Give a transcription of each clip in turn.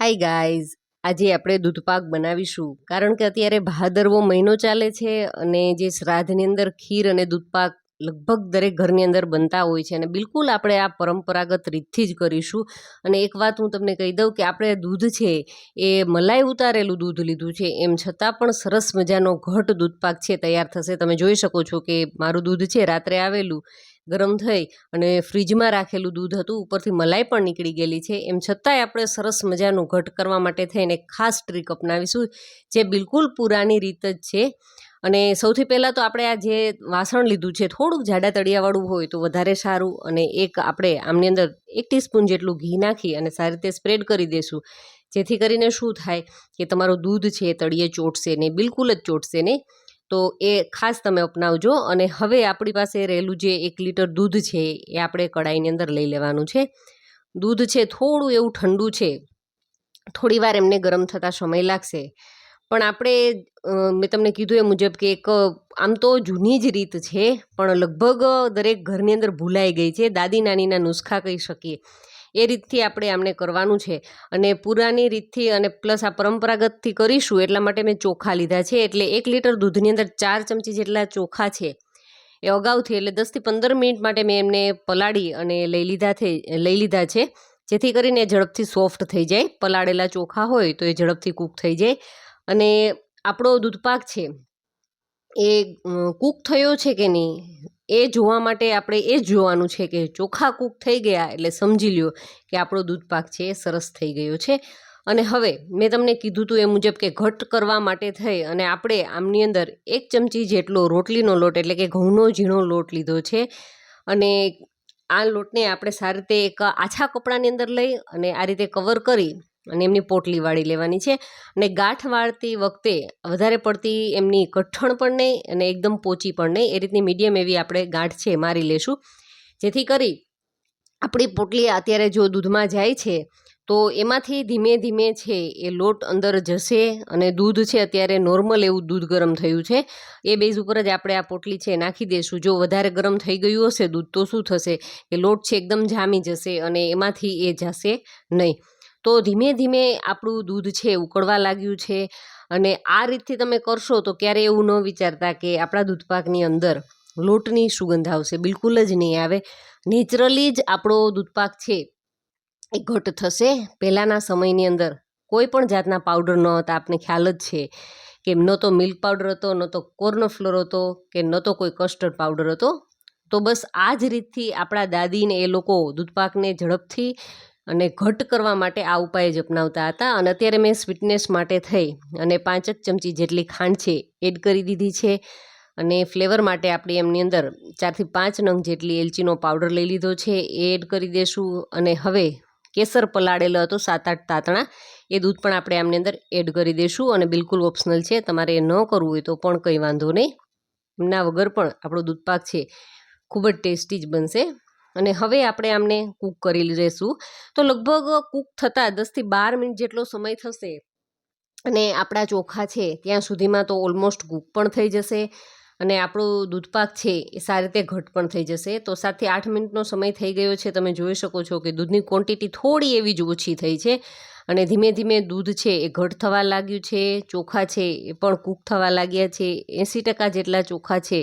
Hi guys આજે આપણે દૂધપાક બનાવીશું. કારણ કે અત્યારે ભાદરવો મહિનો ચાલે છે અને જે શ્રાદ્ધની અંદર ખીર અને દૂધપાક લગભગ દરેક ઘરની અંદર બનતા હોય છે અને બિલકુલ આપણે આ પરંપરાગત રીતથી જ કરીશું. અને એક વાત હું તમને કહી દઉં કે આપણે દૂધ છે એ મલાઈ ઉતારેલું દૂધ લીધું છે. એમ છતાં પણ સરસ મજાનો ઘટ દૂધપાક છે, તૈયાર થશે. તમે જોઈ શકો છો કે મારું દૂધ છે, રાત્રે આવેલું. ગરમ થઈ અને ફ્રીજમાં રાખેલું દૂધ હતું, ઉપરથી મલાઈ પણ નીકળી ગયેલી છે. એમ છતાંય આપણે સરસ મજાનું ઘટ કરવા માટે થઈને ખાસ ટ્રીક અપનાવીશું, જે બિલકુલ પુરાની રીત જ છે. અને સૌથી પહેલાં તો આપણે આ જે વાસણ લીધું છે, થોડુંક જાડા તળિયાવાળું હોય તો વધારે સારું અને એક આપણે આમની અંદર એક ટીસ્પૂન જેટલું ઘી નાખી અને સારી રીતે સ્પ્રેડ કરી દઈશું જેથી કરીને શું થાય કે તમારું દૂધ છે, તળિયે ચોટશે નહીં, બિલકુલ જ ચોટશે નહીં. તો એ ખાસ તમે અપનાવજો અને હવે આપણી પાસે રહેલું જે એક લીટર દૂધ છે એ આપણે કડાઈની અંદર લઈ લેવાનું છે. દૂધ છે થોડું એવું ઠંડુ છે. થોડી વાર એમને ગરમ થતાં સમય લાગશે. પણ આપણે મેં તમને કીધું એ મુજબ કે એક, આમ તો જૂની જ રીત છે, પણ લગભગ દરેક ઘરની અંદર ભૂલાઈ ગઈ છે. દાદી નાનીના નુસ્ખા કહી શકીએ. એ રીતથી આપણે આમને કરવાનું છે. અને પુરાની રીતથી અને પ્લસ આ પરંપરાગતથી કરીશું એટલા માટે મેં ચોખા લીધા છે. એટલે એક લીટર દૂધની અંદર ચાર ચમચી જેટલા ચોખા છે. એ અગાઉથી એટલે દસથી પંદર મિનિટ માટે મેં એમને પલાળી અને લઈ લીધા થઈ લઈ લીધા છે. જેથી કરીને ઝડપથી સોફ્ટ થઈ જાય. પલાળેલા ચોખા હોય તો એ ઝડપથી કૂક થઈ જાય. અને આપણો દૂધપાક છે, એ કૂક થયો છે કે નહીં? એ જોવા માટે આપણે એ જ જોવાનું છે કે ચોખા કૂક થઈ ગયા એટલે સમજી લ્યો કે આપણો દૂધપાક છે એ સરસ થઈ ગયો છે. અને હવે મેં તમને કીધું હતું એ મુજબ કે ઘટ કરવા માટે થઈ અને આપણે આમની અંદર એક ચમચી જેટલો રોટલીનો લોટ એટલે કે ઘઉંનો ઝીણો લોટ લીધો છે. અને આ લોટને આપણે સારી રીતે એક આછા કપડાની અંદર લઈ અને આ રીતે કવર કરી અને એમની પોટલી વાળી લેવાની છે. અને ગાંઠ વાળતી વખતે વધારે પડતી એમની કઠણ પણ નહીં અને એકદમ પોચી પણ નહીં. એ રીતની મીડિયમ એવી આપણે ગાંઠ છે મારી લેશું. જેથી કરી આપણી પોટલી અત્યારે જો દૂધમાં જાય છે, તો એમાંથી ધીમે ધીમે છે એ લોટ અંદર જશે અને દૂધ છે અત્યારે નોર્મલ એવું દૂધ ગરમ થયું છે. એ બેઝ ઉપર જ આપણે આ પોટલી છે નાખી દઈશું જો વધારે ગરમ થઈ ગયું હશે દૂધ તો શું થશે? કે લોટ છે એકદમ જામી જશે અને એમાંથી એ જશે નહીં. તો ધીમે ધીમે આપણું દૂધ છે ઉકળવા લાગ્યું છે અને આ રીતથી તમે કરશો તો ક્યારે એવું ન વિચારતા કે આપણા દૂધપાકની અંદર લોટની સુગંધ આવશે. બિલકુલ જ નહીં આવે. નેચરલી જ આપણો દૂધપાક છે એ ઘટ થશે. પહેલાંના સમયની અંદર કોઈ પણ જાતના પાવડર ન હતા. આપને ખ્યાલ જ છે કે ન તો મિલ્ક પાવડર હતો, ન તો કોર્ન ફ્લોર હતો કે ન તો કોઈ કસ્ટર્ડ પાવડર હતો. તો બસ આ જ રીતથી આપણા દાદીને એ લોકો દૂધપાકને ઝડપથી અને ઘટ કરવા માટે આ ઉપાય જ અપનાવતા હતા. અને અત્યારે મેં સ્વીટનેસ માટે થઈ અને પાંચક ચમચી જેટલી ખાંડ છે એડ કરી દીધી છે. અને ફ્લેવર માટે આપણે એમની અંદર ચારથી પાંચ નંગ જેટલી એલચીનો પાવડર લઈ લીધો છે. એ એડ કરી દઈશું અને હવે કેસર પલાળેલો હતો સાત આઠ તાતણા. એ દૂધ પણ આપણે આમની અંદર એડ કરી દઈશું અને બિલકુલ ઓપ્શનલ છે. તમારે એ ન કરવું હોય તો પણ કંઈ વાંધો નહીં. એમના વગર પણ આપણો દૂધપાક છે. ખૂબ જ ટેસ્ટી જ બનશે. અને હવે આપણે આમને કૂક કરી લેશું. તો લગભગ કૂક થતાં દસથી બાર મિનિટ જેટલો સમય થશે અને આપણા ચોખા છે ત્યાં સુધીમાં તો ઓલમોસ્ટ કૂક પણ થઈ જશે અને આપણું દૂધપાક છે એ સારી રીતે ઘટ પણ થઈ જશે. તો સાતથી આઠ મિનિટનો સમય થઈ ગયો છે. તમે જોઈ શકો છો કે દૂધની ક્વોન્ટિટી થોડી એવી જ ઓછી થઈ છે. અને ધીમે ધીમે દૂધ છે એ ઘટ થવા લાગ્યું છે, ચોખા છે એ પણ કૂક થવા લાગ્યા છે, એંસી ટકા જેટલા ચોખા છે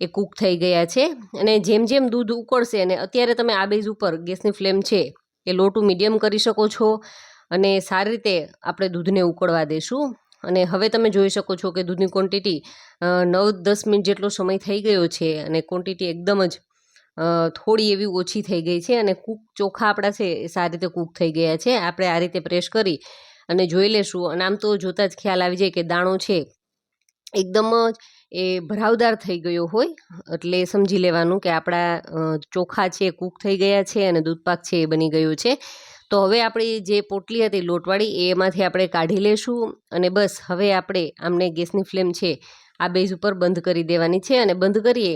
એ કૂક થઈ ગયા છે અને જેમ જેમ દૂધ ઉકળશે અને અત્યારે તમે આ બેઝ ઉપર ગેસની ફ્લેમ છે એ લોટું મીડિયમ કરી શકો છો અને સારી રીતે આપણે દૂધને ઉકળવા દેશું. અને હવે તમે જોઈ શકો છો કે દૂધની ક્વોન્ટિટી નવ દસ મિનિટ જેટલો સમય થઈ ગયો છે અને ક્વોન્ટિટી એકદમ જ થોડી એવી ઓછી થઈ ગઈ છે અને કૂક ચોખા આપણા છે એ સારી રીતે કૂક થઈ ગયા છે. આપણે આ રીતે પ્રેસ કરી અને જોઈ લેશું. અને આમ તો જોતાં જ ખ્યાલ આવી જાય કે દાણો છે એકદમ જ એ ભરાવદાર થઈ ગયો હોય. એટલે સમજી લેવાનું કે આપણા ચોખા છે કૂક થઈ ગયા છે અને દૂધપાક છે એ બની ગયો છે. તો હવે આપણી જે પોટલી હતી લોટવાળી એમાંથી આપણે કાઢી લેશું અને બસ હવે આપણે આમને ગેસની ફ્લેમ છે આ બેઝ ઉપર બંધ કરી દેવાની છે. અને બંધ કરીએ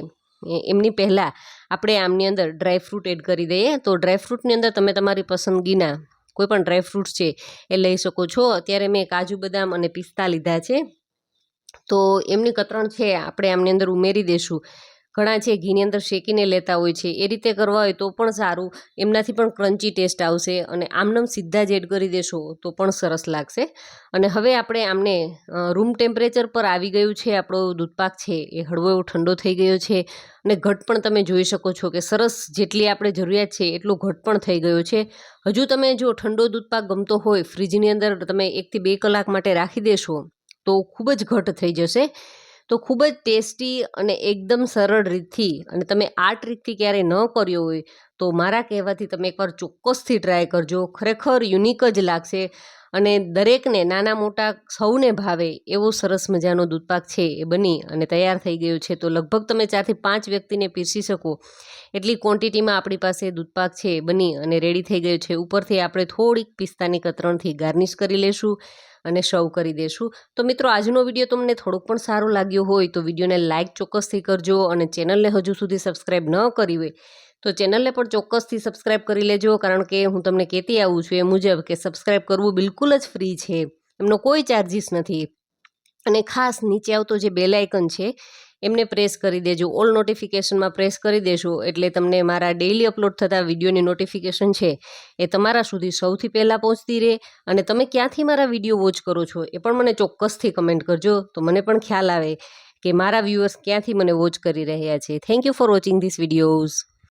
એમની પહેલાં આપણે આમની અંદર ડ્રાયફ્રૂટ એડ કરી દઈએ. તો ડ્રાયફ્રૂટની અંદર તમે તમારી પસંદગીના કોઈ પણ ડ્રાયફ્રૂટ્સ છે એ લઈ શકો છો. અત્યારે મેં કાજુ બદામ અને પિસ્તા લીધા છે. તો એમની કતરણ છે આપણે આમની અંદર ઉમેરી દઈશું ઘણા છે ઘીની અંદર શેકીને લેતા હોય છે, એ રીતે કરવા હોય તો પણ સારું. એમનાથી પણ ક્રન્ચી ટેસ્ટ આવશે અને આમનમ સીધા જ એડ કરી દેશો તો પણ સરસ લાગશે. અને હવે આપણે આમને રૂમ ટેમ્પરેચર પર આવી ગયું છે, આપણો દૂધપાક છે, એ હળવો એવો ઠંડો થઈ ગયો છે અને ઘટ પણ તમે જોઈ શકો છો કે સરસ જેટલી આપણે જરૂરિયાત છે એટલો ઘટ પણ થઈ ગયો છે. હજુ તમે જો ઠંડો દૂધપાક ગમતો હોય ફ્રીજની અંદર તમે એકથી બે કલાક માટે રાખી દેશો તો ખૂબ જ ઘટ થઈ જશે. તો ખૂબ જ ટેસ્ટી અને એકદમ સરળ રીતથી અને તમે આ ટ્રીકથી ક્યારેય ન કર્યો હોય તો મારા કહેવાથી તમે એકવાર ચોક્કસથી ટ્રાય કરજો. ખરેખર યુનિક જ લાગશે અને દરેકને, નાના મોટા સૌને ભાવે એવો સરસ મજાનો દૂધપાક છે એ બની અને તૈયાર થઈ ગયો છે. તો લગભગ તમે ચારથી પાંચ વ્યક્તિને પીરસી શકો. એટલી ક્વોન્ટિટીમાં આપણી પાસે દૂધપાક છે એ બની અને રેડી થઈ ગયો છે. ઉપરથી આપણે થોડીક પિસ્તાની કતરણથી ગાર્નિશ કરી લેશું અને સર્વ કરી દેશું. તો મિત્રો, આજનો વીડિયો તમને થોડોક પણ સારો લાગ્યો હોય તો વિડીયોને લાઇક ચોક્કસથી કરજો અને ચેનલને હજુ સુધી સબસ્ક્રાઈબ ન કરી હોય તો ચેનલને પણ ચોક્કસથી સબસ્ક્રાઈબ કરી લેજો, કારણ કે હું તમને કહેતી આવું છું એ મુજબ કે સબસ્ક્રાઈબ કરવું બિલકુલ જ ફ્રી છે. એમનો કોઈ ચાર્જિસ નથી. અને ખાસ નીચે આવતો જે બેલ આઇકન છે, એમને પ્રેસ કરી દેજો. ઓલ નોટિફિકેશનમાં પ્રેસ કરી દેશો, એટલે તમને મારા ડેઈલી અપલોડ થતા વિડીયોની નોટિફિકેશન છે એ તમારા સુધી સૌથી પહેલાં પહોંચતી રહે. અને તમે ક્યાંથી મારા વીડિયો વોચ કરો છો એ પણ મને ચોક્કસથી કમેન્ટ કરજો. તો મને પણ ખ્યાલ આવે કે મારા વ્યૂઅર્સ ક્યાંથી મને વોચ કરી રહ્યા છે. Thank you for watching this videos